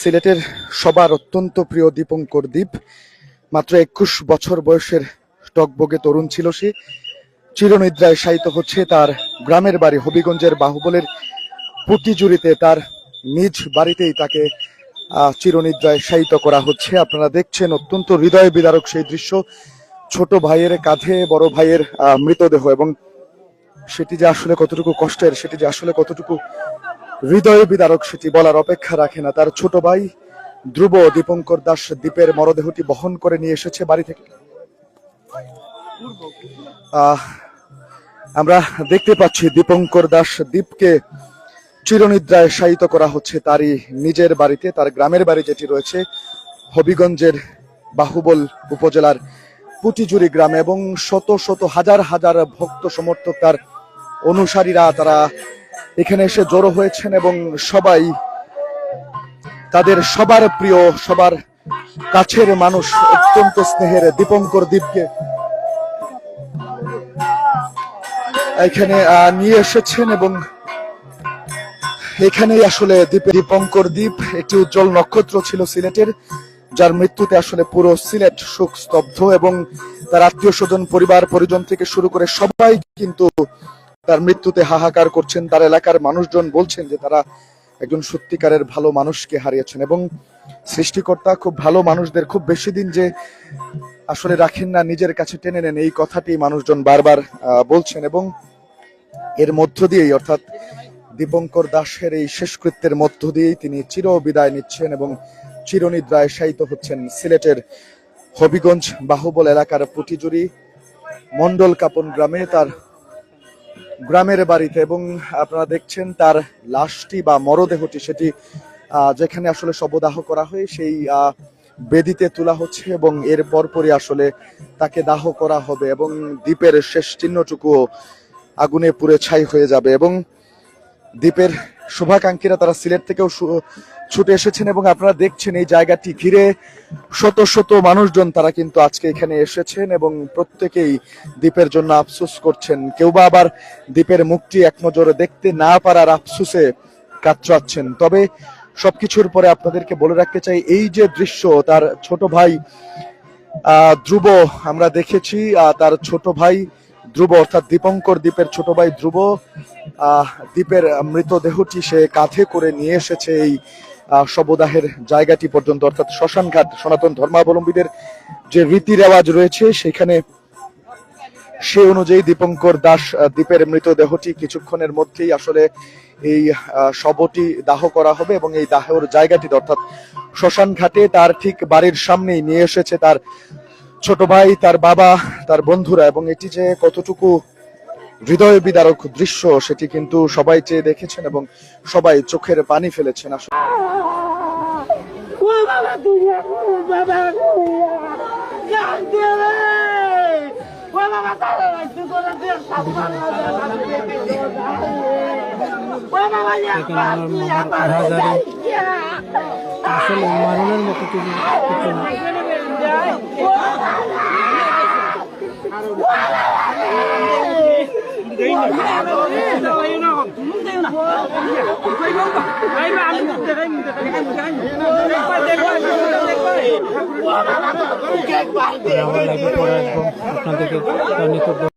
সিলেটের সবার অত্যন্ত প্রিয় দীপঙ্কর দ্বীপ মাত্র একুশ বছর বয়সের টকবগে তরুণ ছিল সে। চিরনিদ্রায় শায়িত হচ্ছে তার গ্রামের বাড়ি হবিগঞ্জের বাহুবলের পুটিজুড়িতে তার নিজ বাড়িতেই তাকে চিরনিদ্রায় শায়িত করা হচ্ছে। আপনারা দেখছেন অত্যন্ত হৃদয় বিদারক সেই দৃশ্য। ছোট ভাইয়ের কাঁধে, বড় ভাইয়ের মৃতদেহ এবং সেটি যে আসলে কতটুকু কষ্টের, সেটি যে আসলে কতটুকু হৃদয় বিদারক সেটি বলার অপেক্ষা রাখে না। তার ছোট ভাই ধ্রুব দীপঙ্কর দাস দ্বীপের মরদেহটি বহন করে নিয়ে এসেছে বাড়ি থেকে। আমরা দেখতে পাচ্ছি দীপঙ্কর দাস দ্বীপকে চিরনিদ্রায় শায়িত করা হচ্ছে তারই নিজের বাড়িতে, তার গ্রামের বাড়ি যেটি রয়েছে হবিগঞ্জের বাহুবল উপজেলার পুটিজুরি গ্রামে এবং শত শত হাজার হাজার ভক্ত সমর্থক তার অনুসারীরা তারা এখানে এসে জড়ো হয়েছেন এবং সবাই তাদের সবার প্রিয়, সবার কাছের মানুষ, অত্যন্ত স্নেহের দীপঙ্কর দ্বীপকে এখানে নিয়ে এসেছেন এবং এখানেই আসলে দ্বীপে দীপঙ্কর দ্বীপ একটি উজ্জ্বল নক্ষত্র ছিল সিলেটের, যার মৃত্যুতে আসলে পুরো সিলেট শোক স্তব্ধ এবং তার আত্মীয় স্বজন, পরিবার, পরিজন থেকে শুরু করে সবাই কিন্তু তার মৃত্যুতে হাহাকার করছেন, তার এলাকার মানুষজন বলছেন যে তারা একজন সত্যিকারের ভালো মানুষকে হারিয়েছেন এবং সৃষ্টিকর্তা খুব ভালো মানুষদের খুব বেশি দিন যে আসলে রাখেন না, নিজের কাছে টেনে নেন, এই কথাটি মানুষজন বারবার বলছেন এবং এর মধ্য দিয়েই অর্থাৎ দীপঙ্কর দাসের এই শেষকৃত্যের মধ্য দিয়েই তিনি চির বিদায় নিচ্ছেন এবং চিরনিদ্রায় শায়িত হচ্ছেন সিলেটের হবিগঞ্জ বাহুবল এলাকার পুটিজুরি মন্ডল কাপন গ্রামে তার গ্রামের বাড়িতে এবং আপনারা দেখছেন তার লাশটি বা মরদেহটি সেটি যেখানে আসলে শবদাহ করা হয়, সেই বেদিতে তোলা হচ্ছে এবং এর পরপরই আসলে তাকে দাহ করা হবে এবং দ্বীপের শেষ চিহ্নটুকুও আগুনে পুড়ে ছাই হয়ে যাবে এবং দ্বীপের শুভাকাঙ্ক্ষীরা তারা সিলেট থেকেও ছুটে এসেছেন এবং আপনারা দেখছেন এই জায়গাটি ঘিরে শত শত মানুষজন তারা কিন্তু আজকে এখানে এসেছেন এবং প্রত্যেকেই দ্বীপের জন্য আফসোস করছেন। কেউ বা আবার দ্বীপের মুখটি এক নজরে দেখতে না পারার আফসোসে কাতরাচ্ছেন। তবে সবকিছুর পরে আপনাদেরকে বলে রাখতে চাই, এই যে দৃশ্য, তার ছোট ভাই ধ্রুব আমরা দেখেছি তার ছোট ভাই ধ্রুব অর্থাৎ দীপঙ্কর দ্বীপের ছোট ভাই ধ্রুব দ্বীপের মৃতদেহটি সে কাঁধে করে নিয়ে এসেছে এই শবদাহের জায়গাটি পর্যন্ত। অর্থাৎ শ্মশানঘাট, সনাতন ধর্মাবলম্বীদের যে রীতি রেওয়াজ রয়েছে, সেখানে সে অনুযায়ী দীপঙ্কর দাস দ্বীপের মৃতদেহটি কিছুক্ষণের মধ্যেই আসলে এই শবটি দাহ করা হবে এবং এই দাহের জায়গাটি অর্থাৎ শ্মশান ঘাটে তার ঠিক বাড়ির সামনেই নিয়ে এসেছে তার ছোট ভাই, তার বাবা, তার বন্ধুরা এবং এটি যে কতটুকু হৃদয় বিদারক দৃশ্য, সেটি কিন্তু সবাই চেয়ে দেখেছেন এবং সবাই চোখের পানি ফেলেছেন। আসলে মারণের মতো কিছু আপনাদেরকে